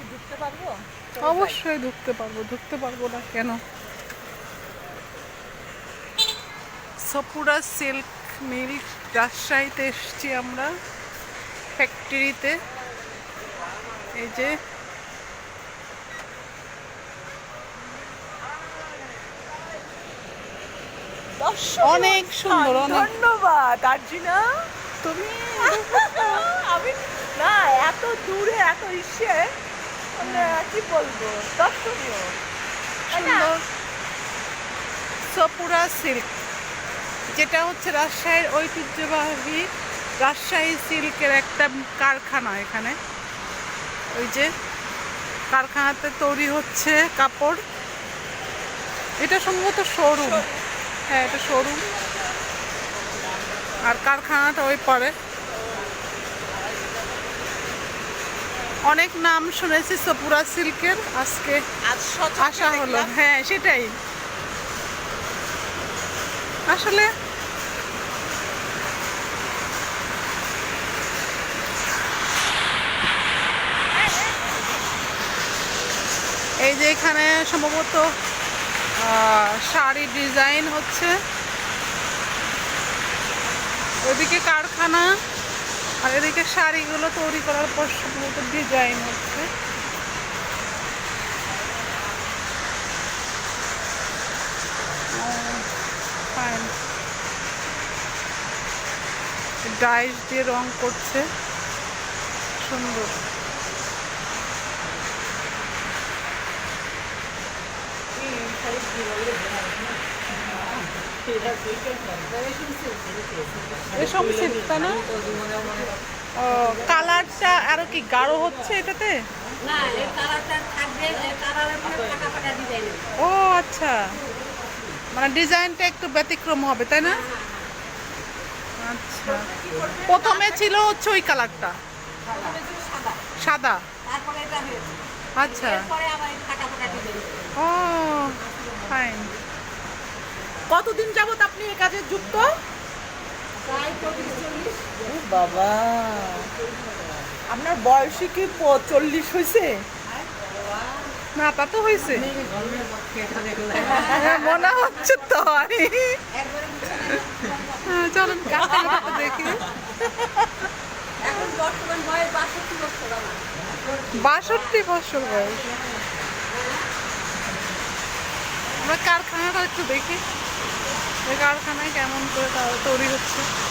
কি ঢুকতে পারব? অবশ্যই ঢুকতে পারব ঢুকতে পারব না কেন? সপুরা সিল্ক মিল রাজশাহীতে এসছি আমরা ফ্যাক্টরিতে। এই যে অনেক সুন্দর, ধন্যবাদ। আর্জিনা? তুমি? আমি না এত দূরে এত ইসে। মানে কি বলব? দর্শনীয়? সুন্দর সপুরা সিল্ক যেটা হচ্ছে রাজশাহীর ঐতিহ্যবাহী রাজশাহী সিল্কের একটা কারখানা এখানে। ওই যে কারখানাতে তৈরি হচ্ছে কাপড়। এটা সম্ভবত শোরুম। হ্যাঁ এটা শোরুম। আর কারখানাটা ওই পরে। অনেক নাম শুনেছি সপুরা সিল্কের আজকে আসা হলো। হ্যাঁ সেটাই। আসলে এই যে এখানে সম্ভবত আহ, শাড়ি ডিজাইন হচ্ছে। ওইদিকে কারখানা। আর এদিকে শাড়িগুলো তৈরি করার পর সম্ভবত ডিজাইন হচ্ছে। ডাইস দিয়ে রং করছে। সুন্দর। ও কালারটা আরও কি গাঢ় হচ্ছে এটাতে? ও আচ্ছা। মানে ডিজাইনটা একটু ব্যতিক্রম হবে, তাই না? আচ্ছা। প্রথমে ছিল হচ্ছে ওই কালারটা। সাদা। আচ্ছা। ও কতদিন যাবত আপনি এই কাজে যুক্ত? বাবা। আপনার বয়সী কি চল্লিশ হয়েছে না তা তো হয়েছে হ্যাঁ, মনে হচ্ছে তো। হ্যাঁ, চলুন দেখি। বাষট্টি বছর আমার। বয়স। আমরা কারখানাটা একটু দেখি। কারখানায় কেমন করে তারা হচ্ছে?